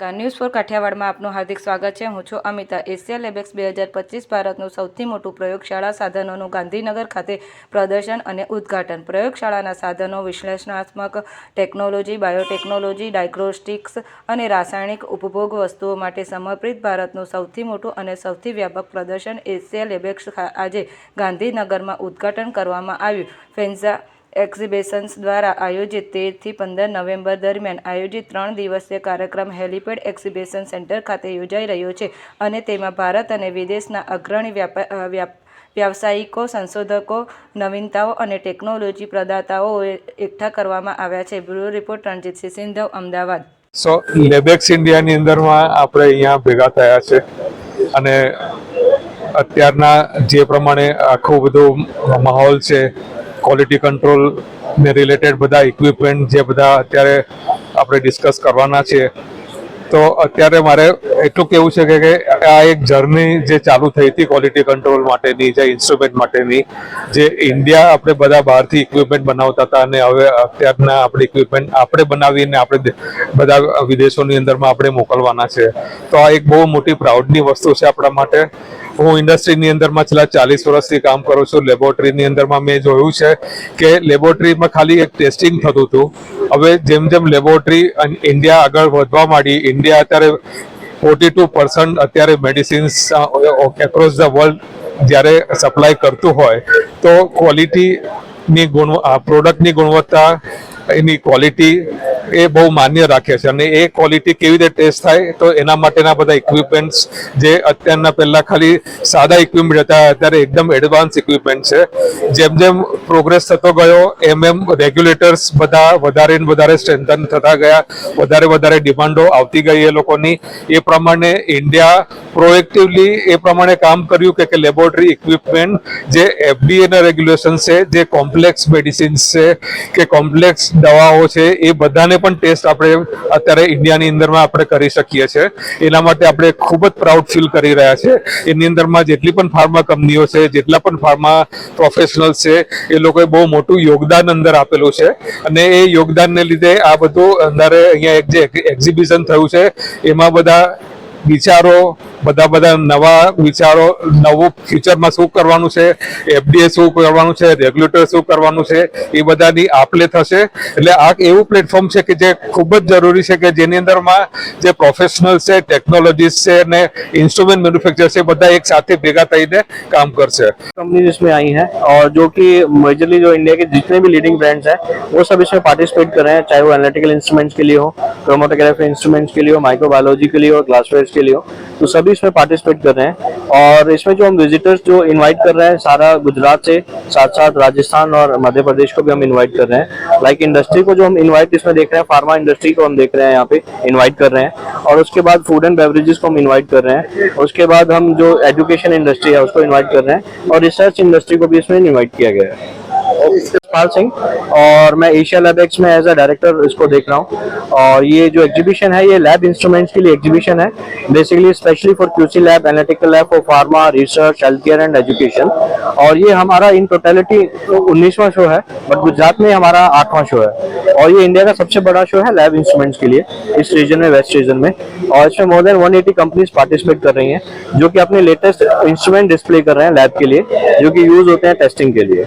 News for કાઠિયાવાડમાં આપનું હાર્દિક સ્વાગત છે. હું છું અમિતા. એશિયા લેબેક્સ બે હજાર પચીસ ભારતનું સૌથી મોટું પ્રયોગશાળા સાધનોનું ગાંધીનગર ખાતે પ્રદર્શન અને ઉદ્ઘાટન. પ્રયોગશાળાના સાધનો વિશ્લેષણાત્મક ટેકનોલોજી, બાયોટેકનોલોજી, ડાયગ્નોસ્ટિક્સ અને રાસાયણિક ઉપભોગ વસ્તુઓ માટે સમર્પિત ભારતનું સૌથી મોટું અને સૌથી વ્યાપક પ્રદર્શન એશિયા લેબેક્સ આજે ગાંધીનગરમાં ઉદ્ઘાટન કરવામાં આવ્યું. ફેન્ઝા એક્ઝિબિશન્સ દ્વારા આયોજિત તેરથી પંદર નવેમ્બર દરમિયાન આયોજિત ત્રણ દિવસીય કાર્યક્રમ હેલિપેડ એક્ઝિબિશન સેન્ટર ખાતે યોજાઈ રહ્યો છે અને તેમાં ભારત અને વિદેશના અગ્રણી વ્યાપા વ્યાવસાયિકો, સંશોધકો, નવીનતાઓ અને ટેકનોલોજી પ્રદાતાઓએ એકઠા કરવામાં આવ્યા છે. Bureau report Ranjitsinh Sindhav, Ahmedabad. સો લેબેક્સ ઇન્ડિયાની અંદરમાં આપણે અહીંયા ભેગા થયા છે અને અત્યારના જે પ્રમાણે આખું બધું માહોલ છે ક્વોલિટી કંટ્રોલ ને રિલેટેડ બધા ઇક્વિપમેન્ટ જે બધા અત્યારે આપણે ડિસ્કસ કરવાના છે. તો અત્યારે મારે એટલું કેવું છે કે આ એક જર્ની જે ચાલુ થઈ હતી ક્વોલિટી કંટ્રોલ માટેની, જે ઇન્સ્ટ્રુમેન્ટ માટેની, જે ઇન્ડિયા આપણે બધા બહારથી ઇક્વિપમેન્ટ બનાવતા હતા અને હવે અત્યારના આપણે ઇક્વિપમેન્ટ આપણે બનાવીને આપણે બધા વિદેશોની અંદરમાં આપણે મોકલવાના છે. તો આ એક બહુ મોટી પ્રાઉડની વસ્તુ છે આપણા માટે. હું ઇન્ડસ્ટ્રીની અંદરમાં છેલ્લા ચાલીસ વર્ષથી કામ કરું છું. લેબોરેટરીની અંદરમાં મેં જોયું છે કે લેબોરેટરીમાં ખાલી એક ટેસ્ટિંગ થતું હતું. હવે જેમ જેમ લેબોરેટરી ઇન્ડિયા આગળ વધવા માંડી, ઇન્ડિયા અત્યારે ફોર્ટી ટુ પર્સન્ટ અત્યારે મેડિસિન્સ એક્રોસ ધ વર્લ્ડ જ્યારે સપ્લાય કરતું હોય, તો ક્વોલિટીની ગુણ પ્રોડક્ટની ગુણવત્તા, એની ક્વોલિટી એ બહુ માન્ય રાખે છે અને એ ક્વોલિટી કેવી રીતે ટેસ્ટ થાય તો એના માટેના બધા ઇક્વિપમેન્ટ્સ જે અત્યારના પહેલાં ખાલી સાદા ઇક્વિપમેન્ટ હતા, અત્યારે એકદમ એડવાન્સ ઇક્વિપમેન્ટ છે. જેમ જેમ પ્રોગ્રેસ થતો ગયો, એમ એમ રેગ્યુલેટર્સ બધા વધારે ને વધારે સ્ટ્રેન્થન થતા ગયા. વધારે વધારે ડિમાન્ડો આવતી ગઈ એ લોકોની. એ પ્રમાણે ઇન્ડિયા પ્રોએક્ટિવલી એ પ્રમાણે કામ કર્યું કે કે લેબોરેટરી ઇક્વિપમેન્ટ જે એફડીએ ના રેગ્યુલેશન છે, જે કોમ્પ્લેક્સ મેડિસિન્સ છે, કે કોમ્પ્લેક્સ દવાઓ છે, એ બધાને પણ ટેસ્ટ આપણે અત્યારે ઇન્ડિયાની અંદરમાં આપણે કરી શકીએ છીએ. એના માટે આપણે ખૂબ જ પ્રાઉડ ફીલ કરી રહ્યા છે. એની અંદરમાં જેટલી પણ ફાર્મા કંપનીઓ છે, જેટલા પણ ફાર્મા પ્રોફેશનલ છે, એ લોકોએ બહુ મોટું યોગદાન અંદર આપેલું છે. અને એ યોગદાનને લીધે આ બધું અંદર અહીંયા એક જે એક્ઝિબિશન થયું છે, એમાં બધા વિચારો બધા બધા નવા વિચારો નવું ફ્યુચરમાં શું કરવાનું છે એફડીએ શું કરવાનું છે રેગ્યુલેટર શું કરવાનું છે એ બધાની આપલે થશે એટલે આ એક એવું પ્લેટફોર્મ છે કે જે ખૂબ જ જરૂરી છે કે જેની અંદરમાં જે પ્રોફેશનલ છે ટેકનોલોજીસ્ટ છે અને ઇન્સ્ટ્રુમેન્ટ મેન્યુફેક્ચર છે બધા એક સાથે ભેગા થઈને કામ કરશે कंपनीज इसमें आई हैं और जो कि मेजरली जो इंडिया के जितने भी लीडिंग ब्रांड्स हैं वो सब इसमें पार्टिसिपेट कर रहे हैं चाहे वो एनालिटिकल इंस्ट्रूमेंट्स के लिए हो क्रोमोटोग्राफी इंस्ट्रूमेंट्स के लिए हो माइक्रोबायोलॉजी के लिए हो ग्लासवेयर्स के लिए हो तो सभी इसमें पार्टिसिपेट कर रहे हैं। और इसमें जो हम विजिटर्स जो इनवाइट कर रहे हैं, सारा गुजरात से साथ साथ राजस्थान और मध्य प्रदेश को भी हम इनवाइट कर रहे हैं। लाइक इंडस्ट्री को जो हम इनवाइट इसमें देख रहे हैं फार्मा इंडस्ट्री को हम देख रहे हैं, यहाँ पे इन्वाइट कर रहे हैं। और उसके बाद फ़ूड एंड बेवरेजेस को हम इन्वाइट कर रहे हैं। उसके बाद हम जो एजुकेशन इंडस्ट्री है, उसको इन्वाइट कर रहे हैं। और रिसर्च इंडस्ट्री को भी इसमें इन्वाइट किया गया है। पाल सिंह और मैं एशिया लैब एक्स में एज अ डायरेक्टर इसको देख रहा हूँ। और ये जो एग्जीबिशन है, ये लैब इंस्ट्रूमेंट्स के लिए एग्जीबिशन है। Basically specially for QC lab analytical lab for pharma research healthcare and education और ये हमारा इन टोटेलिटी उन्नीसवा शो है बट गुजरात में हमारा आठवां शो है। और ये इंडिया का सबसे बड़ा शो है लैब इंस्ट्रूमेंट्स के लिए, इस रीजन में वेस्ट रीजन में। और इसमें मोर देन 180 कंपनीज़ पार्टिसिपेट कर रही हैं, जो कि अपने लेटेस्ट इंस्ट्रूमेंट डिस्प्ले कर रहे हैं लैब के लिए, जो कि यूज़ होते हैं टेस्टिंग के लिए।